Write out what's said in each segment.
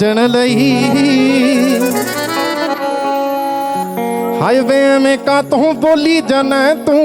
ਭੱਜਣ ਲਈ ਹਾਏ ਵੇ ਐਵੇਂ ਕਾਤੋਂ ਬੋਲੀ ਜਨੈ ਤੂੰ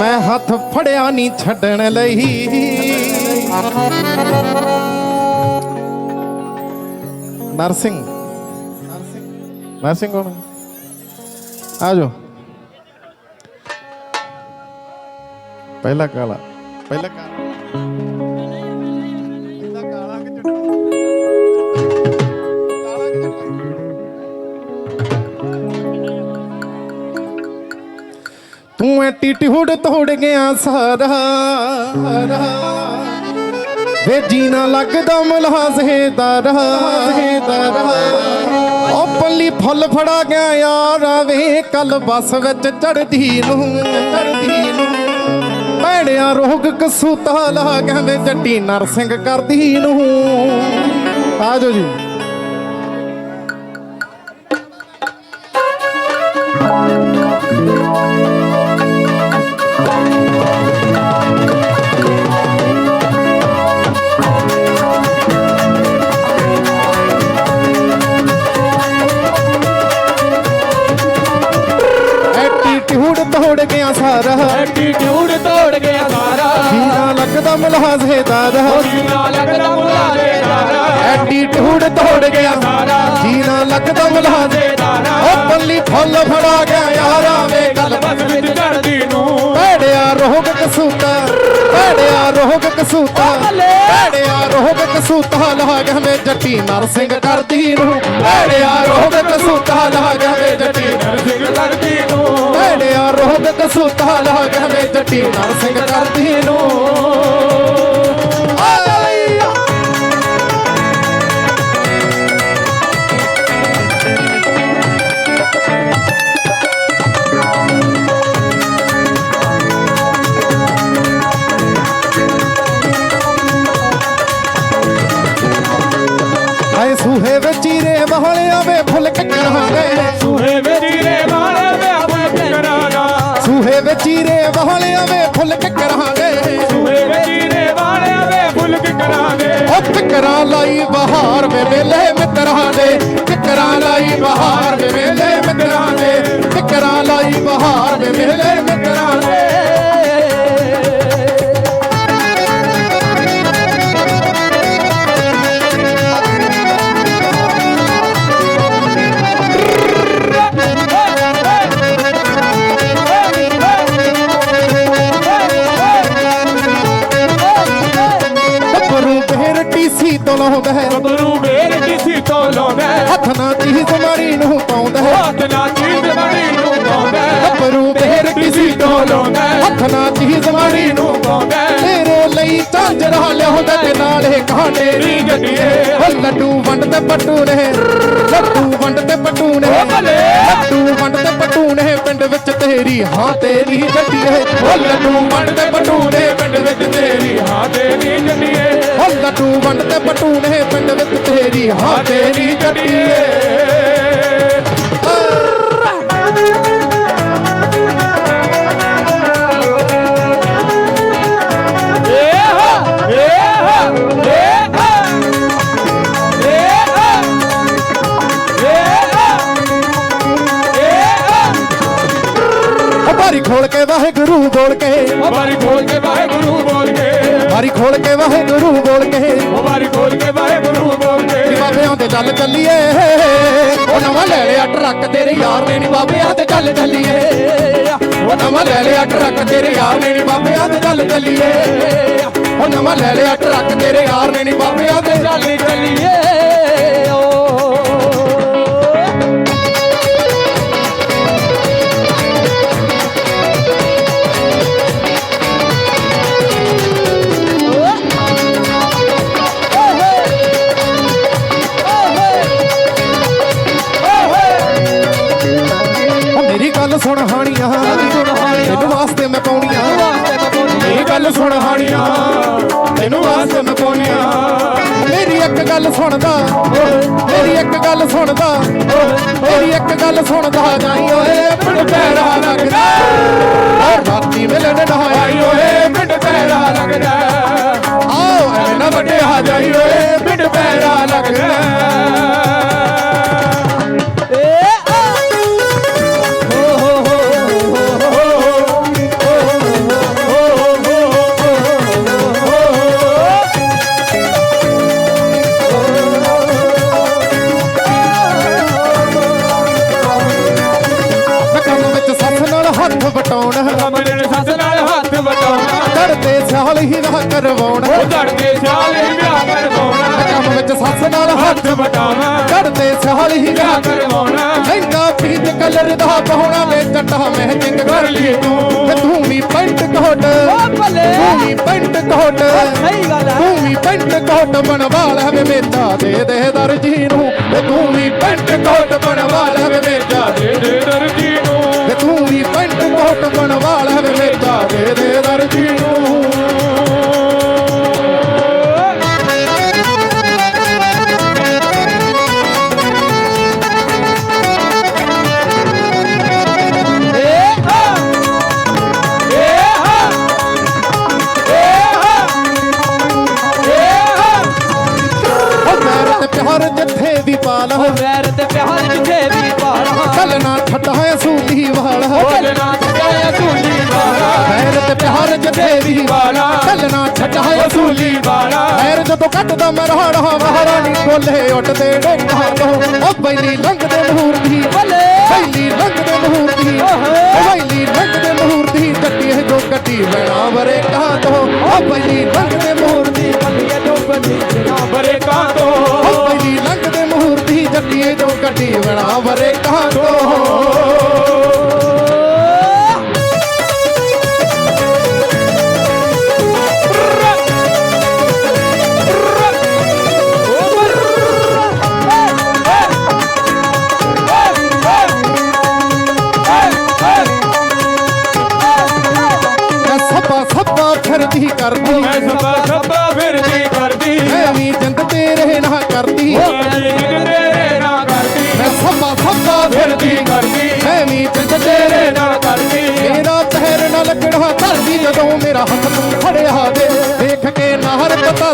ਮੈਂ ਹੱਥ ਫੜਿਆ ਨਹੀਂ ਛੱਡਣ ਲਈ ਨਰਸਿੰਘ ਨਰਸਿੰਘ ਕੌਣ ਆ ਜਾਓ ਪਹਿਲਾ ਕਾਲਾ ਪਹਿਲਾ ਕਾਲਾ ਤੂੰ ਐਟੀਟਿਊਡ ਤੋੜ ਗਿਆ ਸਾਰਾ। ਵੇ ਜੀਣਾ ਲੱਗਦਾ ਮਲਹਾਜ਼ੇ ਦਾ ਰਹਾ ਉਹ ਪੱਲੀ ਫੁੱਲ ਫੜਾ ਗਿਆ ਯਾਰ, ਵੇ ਕੱਲ ਬੱਸ ਵਿੱਚ ਚੜਦੀ ਨੂੰ ਚੜਦੀ ਨੂੰ। ਭੈੜਿਆ ਰੋਗ ਕਸੂਤਾ ਲਾ ਗਿਆ ਵੇ ਜੱਟੀ ਨਰਸਿੰਘ ਕਰਦੀ ਨੂੰ। ਆਜੋ ਜੀ। ਲੱਗਦਾ ਮਲਹਾਜ਼ੇ ਦਾ ਰਹਾ ਜੀਣਾ ਲੱਗਦਾ ਮੁਲਾਜ਼ੇ ਦਾਰਾ ਐਟੀਟਿਊਡ ਤੋੜ ਗਿਆ ਸਾਰਾ। ਜੀਣਾ ਲੱਗਦਾ ਮਲਹਾਜ਼ੇ ਦਾਰਾ ਉਹ ਪੱਲੀ ਫੁੱਲ ਫੜਾ ਗਿਆ ਯਾਰਾ ਵੇ ਗੱਲ ਬਸ ਵਿੱਚ ਚੜਦੀ ਨੂੰ। ਭੈੜਿਆ ਰੋਗ ਕਸੂਤਾ। ਭੈੜਿਆ ਰੋਗ ਕਸੂਤਾ। ਭੈੜਿਆ ਰੋਗ ਕਸੂਤਾ। ਲਾ ਗਿਆ ਵੇ ਜੱਟੀ ਨਰਸਿੰਘ ਕਰਦੀ ਨੂੰ। ਭੈੜਿਆ ਰੋਗ ਕਸੂਤਾ। ਲਾ ਗਿਆ ਵੇ ਜੱਟੀ ਸਿੰਘ ਲੜਦੀ ਨੂੰ। ਭੈੜਿਆ ਰੋਗ ਕਸੂਤਾ। ਲਾ ਗਿਆ ਵੇ ਜੱਟੀ ਨਰਸਿੰਘ ਕਰਦੀ ਨੂੰ। ਸੂਹੇ ਵਿੱਚ ਚੀਰੇ ਮਹਲਿਆ ਵੇ ਫੁੱਲ ਕਿਕਰਾਂ ਦੇ ਸੂਹੇ ਮੇਰੀ ਰੇ ਵਾਲੇ ਵੇ ਆਪਣੇ ਕਰਾਣਾ ਸੂਹੇ ਵਿੱਚ ਚੀਰੇ ਮਹਲਿਆ ਵੇ ਫੁੱਲ ਕਿਕਰਾਂ ਦੇ ਸੂਹੇ ਮੇਰੀ ਰੇ ਵਾਲੇ ਵੇ ਫੁੱਲ ਕੇ ਕਰਾਂਗੇ ਉਹ ਕਿਕਰਾਂ ਲਾਈ ਬਹਾਰ ਵੇ ਵੇਲੇ ਮਿੱਤਰਾਂ ਦੇ। ਕਿਕਰਾਂ ਲਾਈ ਬਹਾਰ ਵੇ ਵੇਲੇ ਮਿੱਤਰਾਂ ਦੇ। ਕਿਕਰਾਂ ਲਾਈ ਬਹਾਰ ਵੇ ਵੇਲੇ ਹੈ ਨਾਲ ਚੀਜ਼ ਮਾਰੀ ਨੂੰ ਪਾਉਂਦਾ। ਤੇਰੇ ਲਈ ਝਾਂਜਰਾ ਲਿਆਉਂਦਾ ਤੇ ਨਾਲੇ ਕਾਂਡੇ ਨੀ ਗੱਡੀਏ। ਉਹ ਲੱਡੂ ਵੰਡ ਤੇ ਪੱਟੂ ਨੇ। ਲੱਡੂ ਵੰਡ ਤੇ ਪੱਟੂ ਨੇ। ਲੱਡੂ ਵੰਡ ਤੇ ਪੱਟੂ ਨੇ। ਪਿੰਡ ਵਿੱਚ ਤੇਰੀ ਹਾਂ ਤੇਰੀ ਗੱਡੀ ਹੈ ਉਹ ਲੱਡੂ ਵੰਡ ਤੇ ਪੱਟੂ ਨੇ। ਪਿੰਡ ਵਿੱਚ ਤੇਰੀ ਹਾਂ ਹਾਂ ਤੇਰੀ ਗੱਡੀਏ। ਉਹ ਲੱਡੂ ਵੰਡ ਤੇ ਪੱਟੂ ਨੇ। ਪਿੰਡ ਵਿੱਚ ਤੇਰੀ ਹਾਂ ਹਾਂ ਤੇਰੀ ਗੱਡੀਏ। ਖੋਲ ਕੇ ਵਾਹਿਗੁਰੂ ਬੋਲ ਕੇ। ਬਾਰੀ ਖੋਲ ਕੇ ਵਾਹਿਗੁਰੂ ਬੋਲ ਕੇ। ਬਾਰੀ ਖੋਲ ਕੇ ਵਾਹਿਗੁਰੂ ਬੋਲ ਕੇ। ਬਾਰੀ ਖੋਲ ਕੇ ਵਾਹਿਗੁਰੂ ਬੋਲ ਕੇ। ਬਾਬਿਆਂ ਦੇ ਚੱਲ ਚੱਲੀਏ। ਉਹ ਨਵਾਂ ਲੈ ਲਿਆ ਟਰੱਕ ਤੇਰੇ ਯਾਰ ਨੇ ਨੀ ਬਾਬਿਆਂ ਤੇ ਚੱਲ ਚੱਲੀਏ। ਉਹ ਨਵਾਂ ਲੈ ਲਿਆ ਟਰੱਕ ਤੇਰੇ ਯਾਰ ਨੇ ਨੀ ਬਾਬਿਆਂ ਤੇ ਚੱਲ ਚੱਲੀਏ। ਉਹ ਨਵਾਂ ਲੈ ਲਿਆ ਟਰੱਕ ਤੇਰੇ ਯਾਰ ਨੇ ਨੀ ਬਾਬਿਆਂ ਤੇ ਚੱਲ ਚੱਲੀ ਚੱਲੀਏ। ਸੁਣਦਾ। ਮੇਰੀ ਇੱਕ ਗੱਲ ਸੁਣਦਾ ਜਾਈ ਓਏ। ਨਹੀਂ ਨਾ ਕਰਵਾਉਣਾ। ਉਹ ਧੜਦੇ ਸਿਆਲ ਹੀ ਵਿਆਹ ਕਰਵਾਉਣਾ। ਕੰਮ ਵਿੱਚ ਸੱਸ ਨਾਲ ਹੱਥ ਵਟਾਵਾ ਧੜਦੇ ਸਿਆਲ ਹੀ ਵਿਆਹ ਕਰਵਾਉਣਾ। ਲਹਿੰਗਾ ਪੀਤ ਕਲਰ ਦਾ ਪਾਉਣਾ ਵੇ ਜੱਟਾ ਮਹਿੰਗ ਕਰ ਲਈ ਤੂੰ। ਤੇ ਤੂੰ ਵੀ ਪੈਂਟ ਕੋਟ। ਓ ਭਲੇ। ਤੂੰ ਵੀ ਪੈਂਟ ਕੋਟ। ਸਹੀ ਗੱਲ ਹੈ। ਤੂੰ ਵੀ ਪੈਂਟ ਕੋਟ ਬਣਵਾ ਲੈ ਵੇ ਮੇਤਾ ਦੇ ਦੇਹਦਰ ਜੀ ਨੂੰ। ਤੇ ਤੂੰ ਵੀ ਪੈਂਟ ਕੋਟ ਬਣਵਾ ਲੈ ਵੇ ਮੇਤਾ ਤੇ ਪਿਆਰ ਜਿੱਥੇ ਵੀ ਵਾਲਾ ਚੱਲਣਾ ਛੱਡਾ ਵਸੂਲੀ ਸੂਲੀ ਵਾਲਾ। ਪੈਰ ਜਦੋਂ ਕੱਟਦਾ ਮਰਹਾੜਾ ਮਹਾਰਾਣੀ ਕੋਲੇ ਉੱਠਦੇ ਡੋਂਗਾ ਉਹ ਬੈਲੀ ਲੰਘਦੇ ਮਹੂਰਤੀ ਭਲੇ ਬੈਲੀ। ਲੰਘਦੇ ਮਹੂਰਤੀ ਉਹ ਬੈਲੀ ਲੰਘਦੇ ਮਹੂਰਤੀ ਜੱਟੀ ਇਹ ਜੋ ਕੱਟੀ ਬਣਾ ਵਰੇ ਕਹਾਂ ਤੋਂ। ਉਹ ਬੈਲੀ ਲੰਘਦੇ ਮਹੂਰਤੀ ਬੱਲੀਏ ਜੋ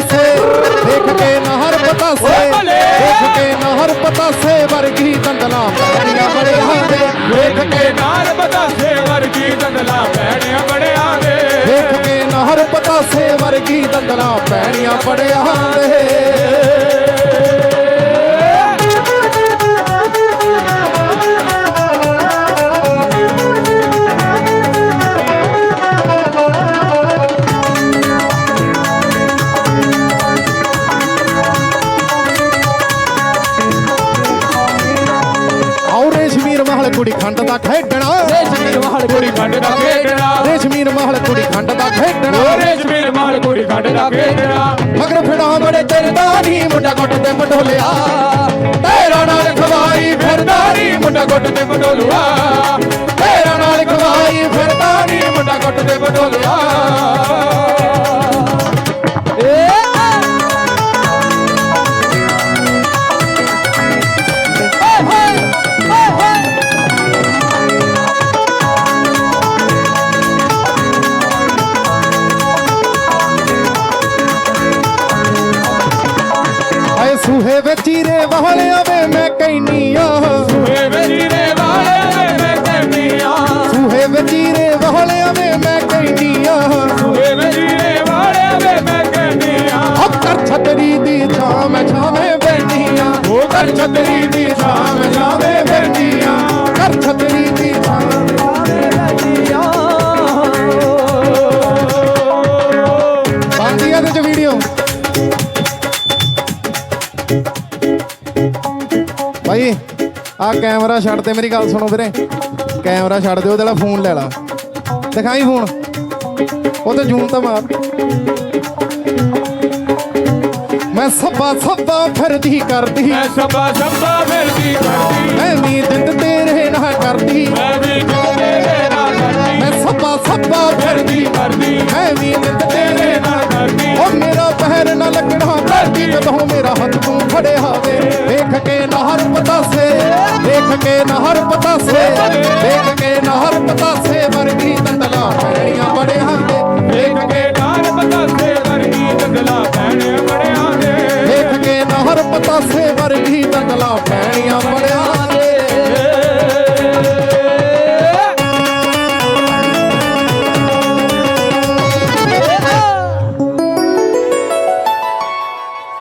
ਪਤਾਸੇ ਦੇਖ ਕੇ ਨਹਰ ਪਤਾਸੇ। ਦੇਖ ਕੇ ਨਹਰ ਪਤਾਸੇ। ਵਰਗੀ ਦੰਦਲਾ ਪੈਣੀਆਂ ਬੜਿਆ ਦੇ। ਵੇਖ ਕੇ ਨਾਲ ਬਤਾਸੇ ਵਰਗੀ ਦੰਦਲਾ ਪੈਣਿਆ ਬੜਿਆ ਦੇ। ਦੇਖ ਕੇ ਨਹਰ ਪਤਾਸੇ। ਵਰਗੀ ਦੰਦਲਾ ਪੈਣੀਆਂ ਬੜਿਆ ਦੇ। ਕੁੜੀ ਖੰਡ ਦਾ ਖੇਡਣਾ। ਦੇਸ਼ ਵਾਲ ਕੁੜੀ ਖੰਡ ਦਾ ਖੇਡਣਾ। ਰੇਸ਼ਮੀਰ ਮਹਲ ਕੁੜੀ ਖੰਡ ਦਾ ਖੇਡਣਾ। ਓਰੇ ਜਮੀਰ ਮਾਲ ਕੁੜੀ ਖੰਡ ਦਾ ਖੇਡਣਾ। ਮਗਰ ਫਿੜਾ ਬੜੇ ਤੇਰੇ ਦਾ ਨੀ ਮੁੰਡਾ ਗੁੱਟ ਤੇ ਪਟੋਲਿਆ ਤੇਰਾ ਨਾਲ ਖਵਾਈ ਫਿਰਦਾ ਨੀ ਮੁੰਡਾ ਗੁੱਟ ਤੇ ਬਡੋਲੂਆ ਤੇਰਾ ਨਾਲ ਖਵਾਈ ਫਿਰਦਾ ਨੀ ਮੁੰਡਾ ਗੁੱਟ ਤੇ ਬਡੋਲੂਆ ਸੂਹੇ ਵਿੱਚ ਹੀਰੇ ਵਾਲਿਆ ਵੇ ਮੈਂ ਕਹਿਨੀ ਆ। ਵੇ ਵਜੀਰੇ ਵਾਲੇ ਵੇ ਮੈਂ ਕਹਿੰਨੀਆ ਸੂਹੇ ਵਿੱਚ ਹੀਰੇ ਵਾਲਿਆ ਵੇ ਮੈਂ ਕਹਿਨੀ ਆ। ਵੇ ਵਜੀਰੇ ਵਾਲੇ ਵੇ ਮੈਂ ਕਹਿੰਨੀਆ ਅੱਕਰ ਛਤਰੀ ਦੀ ਛਾਂ ਮੈਂ ਛਾਵੇਂ ਬੈਠੀ ਆ। ਉਹ ਕਰ ਛਤਰੀ ਭਾਈ ਆ ਕੈਮਰਾ ਛੱਡ ਤੇ ਮੇਰੀ ਗੱਲ ਸੁਣੋ ਵੀਰੇ। ਕੈਮਰਾ ਛੱਡ ਦਿਓ ਉਹਦਾ ਫੋਨ ਲੈ ਲਾ। ਦਿਖਾਈ ਫੋਨ। ਉਹ ਤੇ ਜੂਮ ਤਾਂ ਮਾਰ। ਮੈਂ ਸੱਬਾ ਸੱਬਾ ਫਿਰਦੀ ਕਰਦੀ। ਮੈਂ ਸਭਾ ਸਭਾ ਫਿਰਦੀ ਕਰਦੀ। ਮੈਂ ਦਿੰਦ ਤੇਰੇ ਨਾ ਕਰਦੀ। ਮੈਂ ਵੀ ਨਹਰ ਪਤਾਸੇ ਦੇਖ ਕੇ ਨਹਰ ਪਤਾਸੇ ਦੇਖ ਕੇ ਨਹਰ ਪਤਾਸੇ, ਵਰਗੀ ਦੰਦਲਾ ਪੈਣੀਆਂ ਬੜਿਆਂ ਦੇ ਵੇਖ ਕੇ